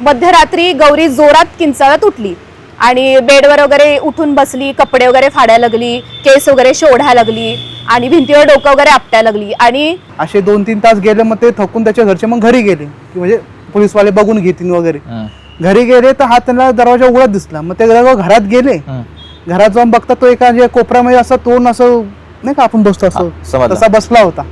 मध्यरात्री गौरी जोरात किंचाळत उठली आणि बेडवर वगैरे उठून बसली कपडे वगैरे फाडायला लागली केस वगैरे शोधायला लागली आणि भिंतीवर डोकं वगैरे आपटायला लागली आणि असे दोन तीन तास गेले मग ते थकून त्याच्या घरचे मग घरी गेले. की म्हणजे पोलीसवाले बघून घेतील वगैरे. घरी गेले तर हा त्यांना दरवाजा उघडत दिसला. मग ते घरात गेले. घरात जाऊन बघता तो एका कोपऱ्यामध्ये असं तोंड असं नाही का आपण बसतो असं. तसा बसला होता.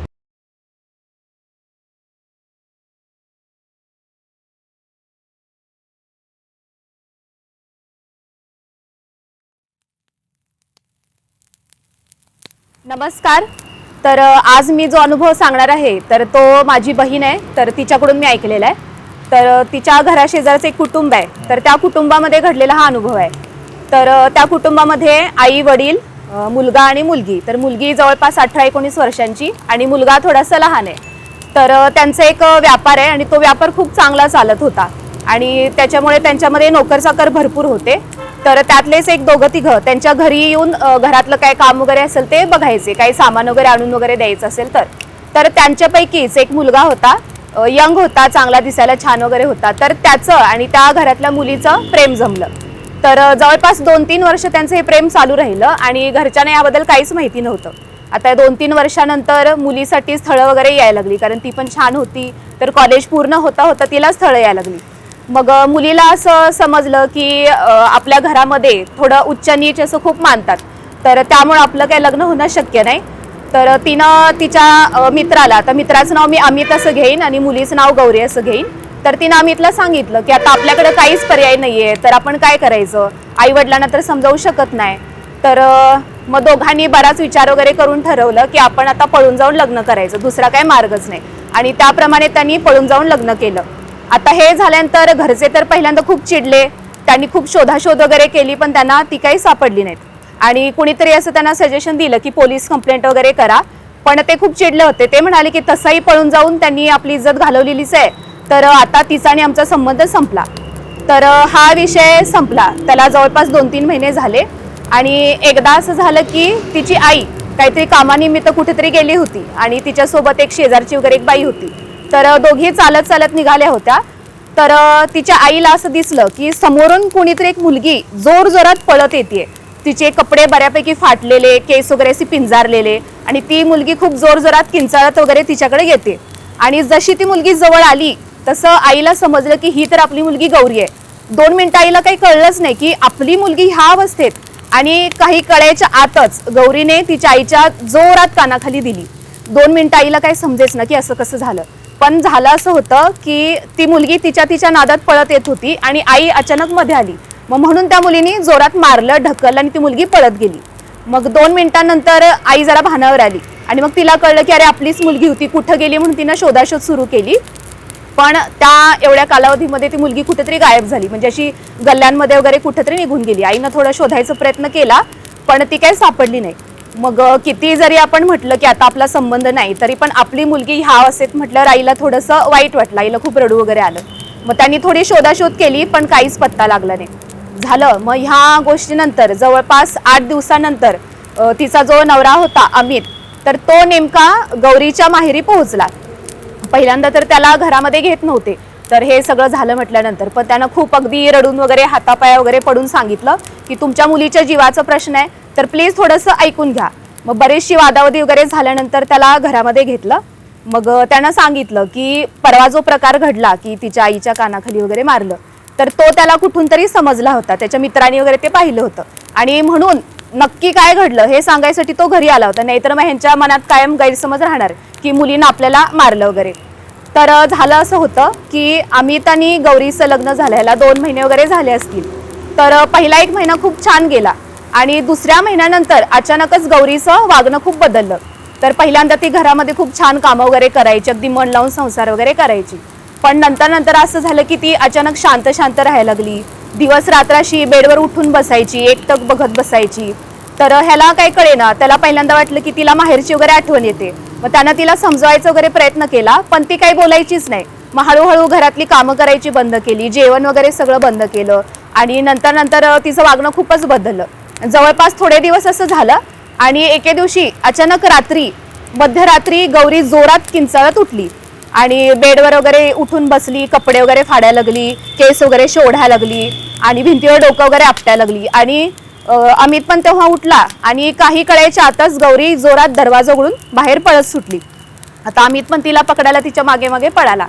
नमस्कार. तर आज मी जो अनुभव सांगणार आहे तर तो माझी बहीण आहे तर तिच्याकडून मी ऐकलेला आहे. तर तिच्या घराशेजारचं एक कुटुंब आहे तर त्या कुटुंबामध्ये घडलेला हा अनुभव आहे. तर त्या कुटुंबामध्ये आई वडील मुलगा आणि मुलगी. तर मुलगी जवळपास अठरा एकोणीस वर्षांची आणि मुलगा थोडासा लहान आहे. तर त्यांचा एक व्यापार आहे आणि तो व्यापार खूप चांगला चालत होता. आणि त्याच्यामुळे त्यांच्यामध्ये नोकरचाकर भरपूर होते. तर त्यातलेच एक दोघं तिघं त्यांच्या घरी येऊन घरातलं काय काम वगैरे असेल ते बघायचे. काही सामान वगैरे आणून वगैरे द्यायचं असेल तर. तर त्यांच्यापैकीच एक मुलगा होता. यंग होता चांगला दिसायला छान वगैरे होता. तर त्याचं आणि त्या घरातल्या मुलीचं प्रेम जमलं. तर जवळपास दोन तीन वर्ष त्यांचं हे प्रेम चालू राहिलं आणि घरच्यांना याबद्दल काहीच माहिती नव्हतं. आता दोन तीन वर्षानंतर मुलीसाठी स्थळं वगैरे यायला लागली. कारण ती पण छान होती. तर कॉलेज पूर्ण होता होता तिला स्थळं यायला लागली. मग मुलीला असं समजलं की आपल्या घरामध्ये थोडं उच्च नीच असं खूप मानतात. तर त्यामुळं आपलं काही लग्न होणं शक्य नाही. तर तिनं तिच्या मित्राला तर मित्राचं नाव मी अमित असं घेईन आणि मुलीचं नाव गौरी असं घेईन. तर तिनं अमितला सांगितलं की आता आपल्याकडे काहीच पर्याय नाही आहे तर आपण काय करायचं? आई वडिलांना तर समजावू शकत नाही. तर मग दोघांनी बराच विचार वगैरे करून ठरवलं की आपण आता पळून जाऊन लग्न करायचं दुसरा काही मार्गच नाही. आणि त्याप्रमाणे त्यांनी पळून जाऊन लग्न केलं. आता हे झाल्यानंतर घरचे तर पहिल्यांदा खूप चिडले त्यांनी खूप शोधाशोध वगैरे केली पण त्यांना ती काही सापडली नाहीत. आणि कुणीतरी असं त्यांना सजेशन दिलं की पोलीस कंप्लेंट वगैरे करा पण ते खूप चिडले होते. ते म्हणाले की तसाही पळून जाऊन त्यांनी आपली इज्जत घालवलेलीच आहे. तर आता तिचा आणि आमचा संबंध संपला. तर हा विषय संपला. त्याला जवळपास दोन तीन महिने झाले. आणि एकदा असं झालं की तिची आई काहीतरी कामानिमित्त कुठेतरी गेली होती आणि तिच्यासोबत एक शेजारची वगैरे एक बाई होती. तर दोघी चालत चालत निघाल्या होत्या. तर तिच्या आईला असं दिसलं की समोरून कोणीतरी एक मुलगी जोर जोरात पळत येते. तिचे कपडे बऱ्यापैकी फाटलेले केस वगैरे असे पिंजारलेले आणि ती मुलगी खूप जोर जोरात किंचाळत वगैरे तिच्याकडे येते. आणि जशी ती मुलगी जवळ आली तसं आईला समजलं की ही तर आपली मुलगी गौरी आहे. दोन मिनिटं आईला काही कळलंच नाही की आपली मुलगी ह्या अवस्थेत आणि काही कळायच्या आतच गौरीने तिच्या आईच्या जोरात कानाखाली दिली. दोन मिनिटं आईला काही समजेच ना की असं कसं झालं. पण झालं असं होतं की ती मुलगी तिच्या तिच्या नादात पळत येत होती आणि आई अचानक मध्ये आली. मग म्हणून त्या मुलीने जोरात मारलं ढकललं आणि ती मुलगी पळत गेली. मग दोन मिनिटांनंतर आई जरा भानावर आली आणि मग तिला कळलं की अरे आपलीच मुलगी होती कुठं गेली म्हणून तिनं शोधाशोध सुरू केली. पण त्या एवढ्या कालावधीमध्ये ती मुलगी कुठेतरी गायब झाली. म्हणजे अशी गल्ल्यांमध्ये वगैरे कुठेतरी निघून गेली. आईनं थोडा शोधायचा प्रयत्न केला पण ती काही सापडली नाही. मग किती जरी आपण म्हटलं की आता आपला संबंध नाही तरी पण आपली मुलगी ह्या अवस्थेत म्हटल्यावर आईला थोडंसं वाईट वाटलं आईला खूप रडू वगैरे आलं. मग त्यांनी थोडी शोधाशोध केली पण काहीच पत्ता लागला नाही. झालं. मग ह्या गोष्टीनंतर जवळपास आठ दिवसानंतर तिचा जो नवरा होता अमित तर तो नेमका गौरीच्या माहेरी पोहोचला. पहिल्यांदा तर त्याला घरामध्ये घेत नव्हते. तर हे सगळं झालं म्हटल्यानंतर पण त्यानं खूप अगदी रडून वगैरे हातापाया वगैरे पडून सांगितलं की तुमच्या मुलीच्या जीवाचा प्रश्न आहे तर प्लीज थोडंसं ऐकून घ्या. मग बरीचशी वादावादी वगैरे झाल्यानंतर त्याला घरामध्ये घेतलं. मग त्यानं सांगितलं की परवा जो प्रकार घडला की तिच्या आईच्या कानाखाली वगैरे मारलं तर तो त्याला कुठून तरी समजला होता. त्याच्या मित्रांनी वगैरे ते पाहिलं होतं. आणि म्हणून नक्की काय घडलं हे सांगायसाठी तो घरी आला होता. नाहीतर मग ह्यांच्या मनात कायम गैरसमज राहणार की मुलीनं आपल्याला मारलं वगैरे. तर झालं असं होतं की अमित आणि गौरीचं लग्न झाल्याला दोन महिने वगैरे झाले असतील. तर पहिला एक महिना खूप छान गेला. आणि दुसऱ्या महिन्यानंतर अचानकच गौरीचं वागणं खूप बदललं. तर पहिल्यांदा ती घरामध्ये खूप छान कामं वगैरे करायची अगदी मन लावून संसार वगैरे करायची. पण नंतर नंतर असं झालं की ती अचानक शांत शांत राहायला लागली. दिवस रात्राशी बेडवर उठून बसायची एकटक बघत बसायची. तर ह्याला काय कळेना त्याला पहिल्यांदा वाटलं की तिला माहेरची वगैरे आठवण येते. मग त्यानं तिला समजवायचा वगैरे प्रयत्न केला पण ती काही बोलायचीच नाही. मग हळूहळू घरातली कामं करायची बंद केली जेवण वगैरे सगळं बंद केलं. आणि नंतर नंतर तिचं वागणं खूपच बदललं. जवळपास थोडे दिवस असं झालं आणि एके दिवशी अचानक रात्री मध्यरात्री गौरी जोरात किंचाळत उठली आणि बेडवर वगैरे उठून बसली कपडे वगैरे फाडायला लागली केस वगैरे शोधायला लागली आणि भिंतीवर डोकं वगैरे आपटायला लागली. आणि अमित पण तेव्हा उठला आणि काही कळायच्या आताच गौरी जोरात दरवाजा उघडून बाहेर पळत सुटली. आता अमित पण तिला पकडायला तिच्यामागे मागे पळाला.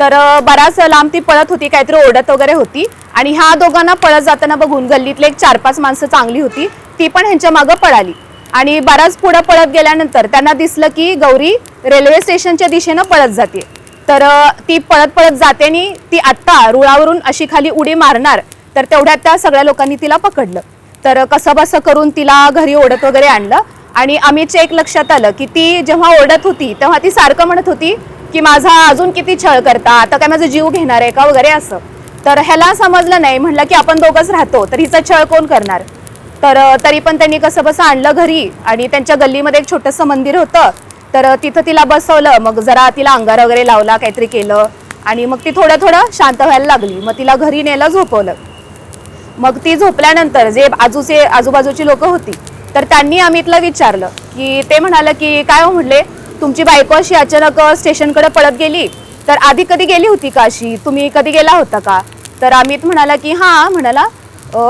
तर बराच लांब ती पळत होती काहीतरी ओढत वगैरे होती. आणि ह्या दोघांना पळत जाताना बघून गल्लीतले एक चार पाच माणसं चांगली होती ती पण ह्यांच्या मागं पळाली. आणि बराच पुढं पळत गेल्यानंतर त्यांना दिसलं की गौरी रेल्वे स्टेशनच्या दिशेनं पळत जाते. तर ती पळत पळत जाते आणि ती आत्ता रुळावरून अशी खाली उडी मारणार तर तेवढ्यात त्या सगळ्या लोकांनी तिला पकडलं. तर कसं बसं करून तिला घरी ओढत वगैरे आणलं. आणि अमितच्या एक लक्षात आलं की ती जेव्हा ओढत होती तेव्हा ती सारखं म्हणत होती की माझा अजून किती छळ करता? आता काय माझा जीव घेणार आहे का? वगैरे असं. तर ह्याला समजलं नाही. म्हणलं की आपण दोघंच राहतो तर हिचा छळ कोण करणार? तर तरी पण त्यांनी कसं बसं आणलं घरी आणि त्यांच्या गल्लीमध्ये एक छोटंसं मंदिर होतं. तर तिथं तिला बसवलं. मग जरा तिला अंगार वगैरे लावला काहीतरी केलं आणि मग ती थोडं थोडं शांत व्हायला लागली. मग तिला घरी नेलं झोपवलं. मग ती झोपल्यानंतर जे आजूचे आजूबाजूची लोक होती तर त्यांनी अमितला विचारलं की ते म्हणाले की काय हो म्हणले? तुमची बायको अशी अचानक स्टेशनकडे पळत गेली? तर आधी कधी गेली होती का अशी? तुम्ही कधी गेला होता का? तर अमित म्हणाला की हां म्हणाला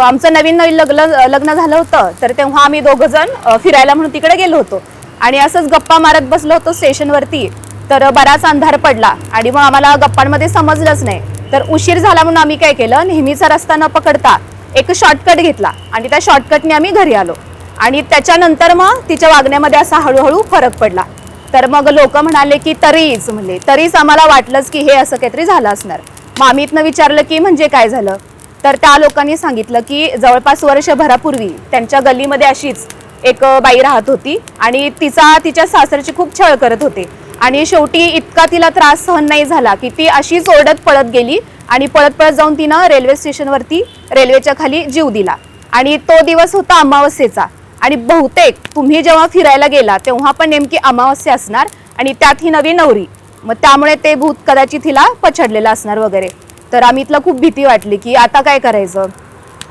आमचं नवीन नवीन लग्न लग्न झालं होतं. तर तेव्हा आम्ही दोघंजण फिरायला म्हणून तिकडे गेलो होतो. आणि असंच गप्पा मारत बसलो होतो स्टेशनवरती. तर बराच अंधार पडला आणि मग आम्हाला गप्पांमध्ये समजलंच नाही. तर उशीर झाला म्हणून आम्ही काय केलं नेहमीचा रस्ता न पकडता एक शॉर्टकट घेतला आणि त्या शॉर्टकटने आम्ही घरी आलो. आणि त्याच्यानंतर मग तिच्या वागण्यामध्ये असा हळूहळू फरक पडला. तर मग लोक म्हणाले की तरीच म्हणजे तरीच आम्हाला वाटलंच की हे असं काहीतरी झालं असणार. मग अमितनं विचारलं की म्हणजे काय झालं? तर त्या लोकांनी सांगितलं की जवळपास वर्षभरापूर्वी त्यांच्या गल्लीमध्ये अशीच एक बाई राहत होती आणि तिचा तिच्या सासरची खूप छळ करत होते. आणि शेवटी इतका तिला त्रास सहन नाही झाला की ती अशीच ओरडत पळत गेली आणि पळत पळत जाऊन तिनं रेल्वे स्टेशनवरती रेल्वेच्या खाली जीव दिला. आणि तो दिवस होता अमावस्येचा. आणि बहुतेक तुम्ही जेव्हा फिरायला गेला तेव्हा पण नेमकी अमावस्या असणार आणि त्यात ही नवी नवरी. मग त्यामुळे ते भूत कदाचित हिला पछडलेलं असणार वगैरे. तर अमितला खूप भीती वाटली की आता काय करायचं?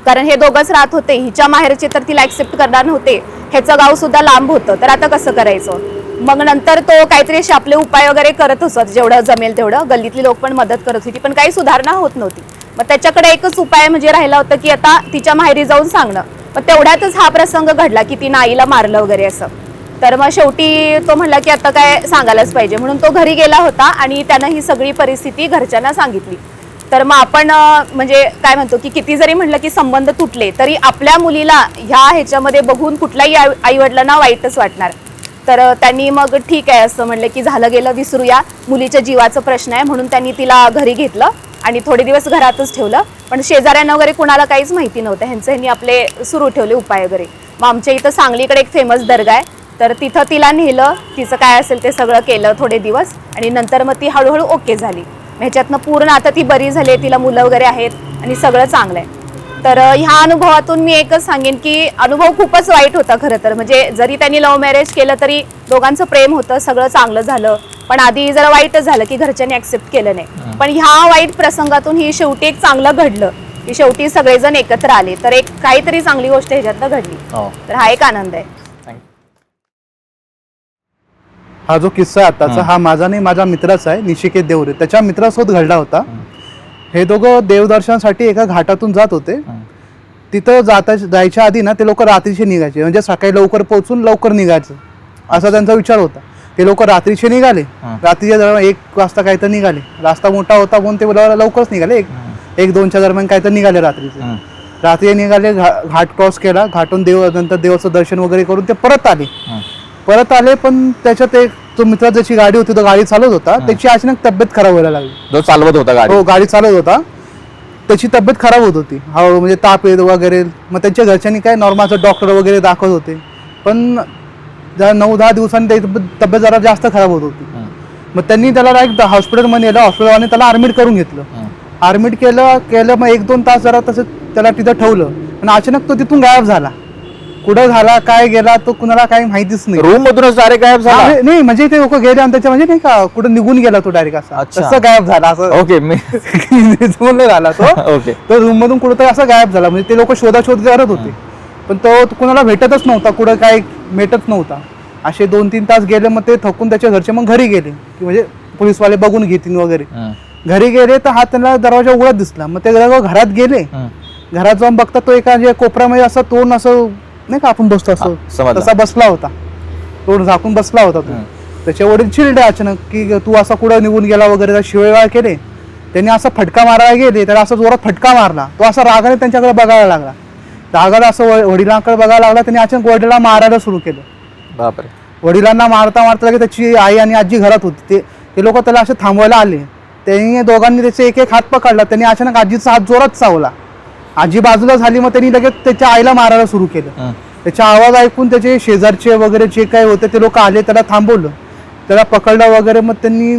कारण हे दोघंच राहत होते. हिच्या माहेरचे तर तिला ॲक्सेप्ट करणार नव्हते. ह्याचं गाव सुद्धा लांब होतं. तर आता कसं करायचं? मग नंतर तो काहीतरी असे आपले उपाय वगैरे करत असत. जेवढं जमेल तेवढं. गल्लीतली लोक पण मदत करत होती पण काही सुधारणा होत नव्हती. मग त्याच्याकडे एकच उपाय म्हणजे राहिला होता की आता तिच्या माहेरी जाऊन सांगणं. मग तेवढ्यातच हा प्रसंग घडला की तिनं आईला मारलं वगैरे असं. तर मग शेवटी तो म्हणला की आता काय सांगायलाच पाहिजे. म्हणून तो घरी गेला होता आणि त्यानं ही सगळी परिस्थिती घरच्यांना सांगितली. तर मग आपण म्हणजे काय म्हणतो की किती जरी म्हटलं की संबंध तुटले तरी आपल्या मुलीला ह्या ह्याच्यामध्ये बघून कुठल्याही आई वडिलांना वाईटच वाटणार. तर त्यांनी मग ठीक आहे असं म्हणलं की झालं गेलं विसरूया. मुलीच्या जीवाचा प्रश्न आहे म्हणून त्यांनी तिला घरी घेतलं. आणि थोडे दिवस घरातच ठेवलं. पण शेजाऱ्यांना वगैरे कुणाला काहीच माहिती नव्हतं. ह्यांचं ह्यांनी आपले सुरू ठेवले उपाय वगैरे. मग आमच्या इथं सांगलीकडे एक फेमस दर्गा आहे. तर तिथं तिला नेलं. तिचं काय असेल ते सगळं केलं थोडे दिवस. आणि नंतर मग ती हळूहळू ओके झाली. ह्याच्यातनं पूर्ण आता ती बरी झाली आहे, तिला मुलं वगैरे आहेत. आणि सगळं चांगलं आहे. तर ह्या अनुभवातून मी एकच सांगेन की अनुभव खूपच वाईट होता खरं तर. म्हणजे जरी त्यांनी लव्ह मॅरेज केलं तरी दोघांचं प्रेम होतं सगळं चांगलं झालं. पण आधी जरा वाईटच झालं की घरच्यांनी ऍक्सेप्ट केलं नाही. पण ह्या वाईट प्रसंगातून ही शेवटी एक चांगलं घडलं. की शेवटी सगळेजण एकत्र आले. तर एक काहीतरी चांगली गोष्ट ह्याच्यातनं घडली. हो. तर हा एक आनंद आहे. हा जो किस्सा आहे आताचा हा. माझा नाही माझ्या मित्राचा आहे निशिकेत देवरे. त्याच्या मित्रासोबत घडला होता. हे दोघं देवदर्शनासाठी एका घाटातून जात होते. तिथं जाता जायच्या आधी ना ते लोक रात्रीचे निघायचे. म्हणजे सकाळी लवकर पोहोचून लवकर निघायचं. असा त्यांचा विचार होता. ते लोक रात्रीचे निघाले. रात्रीच्या दरम्यान एक वाजता काय तर निघाले. रस्ता मोठा होता म्हणून ते लवकरच निघाले. एक एक दोनच्या दरम्यान काय तर निघाले रात्रीचे. रात्री निघाले घा- घाट क्रॉस केला. घाटून देव नंतर देवाचं दर्शन वगैरे करून ते परत आले. परत आले पण त्याच्यात एक तो मित्र ज्याची गाडी होती तो गाडी चालवत होता. त्याची अचानक तब्येत खराब व्हायला लागली. जो चालवत होता गाडी. हो गाडी चालवत होता. त्याची तब्येत खराब होत होती. हळूहळू म्हणजे ताप येत वगैरे. मग त्यांच्या घरच्यांनी काय नॉर्मलचं डॉक्टर वगैरे दाखवत होते. पण जरा नऊ दहा दिवसांनी त्याची तब्येत जरा जास्त खराब होत होती. मग त्यांनी त्याला डायरेक्ट हॉस्पिटलमध्ये नेलं. हॉस्पिटलवाने त्याला ॲडमिट करून घेतलं. ॲडमिट केलं केलं मग एक दोन तास जरा तसं त्याला तिथं ठेवलं. पण अचानक तो तिथून गायब झाला. कुठं झाला काय गेला तो कुणाला काही माहितीच नाही. रूम मधूनच डायरेक्ट गायब झाला? नाही म्हणजे ते लोक गेले आणि त्याच्या म्हणजे नाही का कुठं निघून गेला तो डायरेक्ट असा. अच्छा. तसं गायब झाला असं. ओके मी झाला तो. ओके. तर रूम मधून कुठं असा गायब झाला. म्हणजे ते लोक शोधाशोध करत होते. पण तो कुणाला भेटतच नव्हता कुठं काय भेटत नव्हता. असे दोन तीन तास गेले मग ते थकून त्याच्या घरचे मग घरी गेले. की म्हणजे पोलीसवाले बघून घेतील वगैरे. हं, घरी गेले तर हा त्यांना दरवाजा उघडत दिसला. मग ते जेव्हा घरात गेले. हं. घरात जाऊन बघता तो एका जे कोपऱ्यामध्ये असं तोंड असं नाही का आपण बसतो असं. हा, समजलं. तसा बसला होता. तोंड झाकून बसला होता तो. त्याच्या वडील चिडले अचानक की तू असा कुठं निघून गेला वगैरे? शिवेगाळ केले. त्यांनी असा फटका मारायला गेले त्याला असं जोरात फटका मारला. तो असा रागाने त्यांच्याकडे बघायला लागला. रागाला असं व- वडिलांकडे बघायला लागला त्यांनी अचानक वडिलांना मारायला सुरू केलं. बापरे. वडिलांना मारता मारता लगे त्याची आई आणि आजी घरात होती. ते ते लोक त्याला असे थांबवायला आले. त्यांनी दोघांनी त्याचे एक एक हात पकडला. त्यांनी अचानक आजीचा हात जोरात चावला. आजी बाजूला झाली मग त्यांनी लगेच त्याच्या आईला मारायला सुरू केलं. हं, त्याचा आवाज ऐकून त्याचे शेजारचे वगैरे जे काही होते ते लोक आले त्याला थांबवलं. त्याला पकडलं वगैरे मग त्यांनी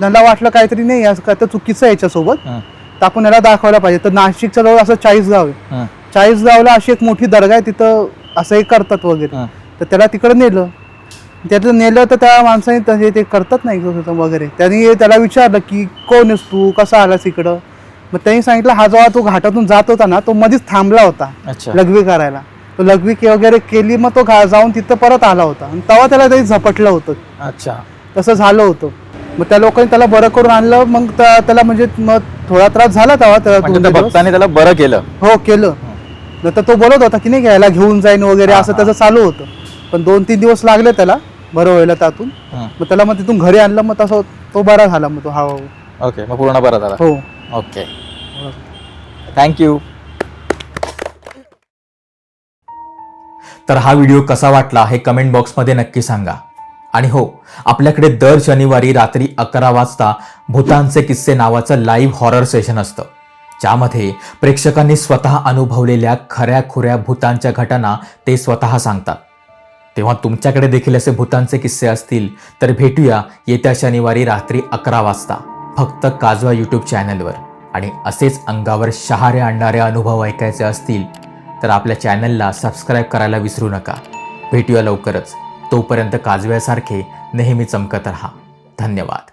त्यांना वाटलं काहीतरी नाही असं काय तर चुकीचं आहे याच्यासोबत. हं, तर आपण याला दाखवायला पाहिजे. तर नाशिकच्या जवळ असं चाळीस गाव आहे. हं, चाळीसगावला अशी एक मोठी दर्गा आहे तिथं असं एक करतात वगैरे. हं. तर त्याला तिकडं नेलं. त्यातलं नेलं तर त्या माणसाने ते ते करतात नाही वगैरे. त्यांनी त्याला विचारलं की कोण आहेस तू? कसा आलास इकडं? मग त्यांनी सांगितलं हा जेव्हा तो घाटातून जात होता ना तो मध्येच थांबला होता अच्छा. लघवी करायला. तो लघवी के- वगैरे केली मग तो घा- जाऊन तिथं परत आला होता. आणि तेव्हा त्याला तरी झपटलं होतं. अच्छा. तसं झालं होतं. मग त्या लोकांनी त्याला बरं करून आणलं. मग त्या- त्याला म्हणजे मग थोडा त्रास झाला तेव्हा त्याला म्हणजे दोन त्या दिवस. भक्ताने त्याला बरं केलं. हो केलं. नंतर तो बोलत होता की नाही घ्यायला घेऊन जाईन वगैरे हा, असं हा. त्याचं चालू होतं. पण दोन तीन दिवस लागले त्याला बरं व्हायला त्यातून हं, मग त्याला मग तिथून घरी आणलं मग तसं तो बरा झाला मग तो हा हो ओके मग पूर्ण बरं झाला. हो. ओके. थँक्यू तर हा व्हिडिओ कसा वाटला हे कमेंट बॉक्समध्ये नक्की सांगा. आणि हो आपल्याकडे दर शनिवारी रात्री अकरा वाजता भूतांचे किस्से नावाचं लाईव्ह हॉरर सेशन असतं. ज्यामध्ये प्रेक्षकांनी स्वतः अनुभवलेल्या खऱ्या खुऱ्या भूतांच्या घटना ते स्वतः सांगतात. तेव्हा तुमच्याकडे देखील असे भूतांचे किस्से असतील तर भेटूया येत्या शनिवारी रात्री अकरा वाजता फक्त काजवा यूट्यूब चॅनलवर आणि असेच अंगावर शहारे आणणारे अनुभव ऐकायचे असतील तर आपल्या चॅनलला सबस्क्राईब करायला विसरू नका. भेटूया लवकरच. तोपर्यंत काजव्यासारखे नेहमी चमकत राहा. धन्यवाद.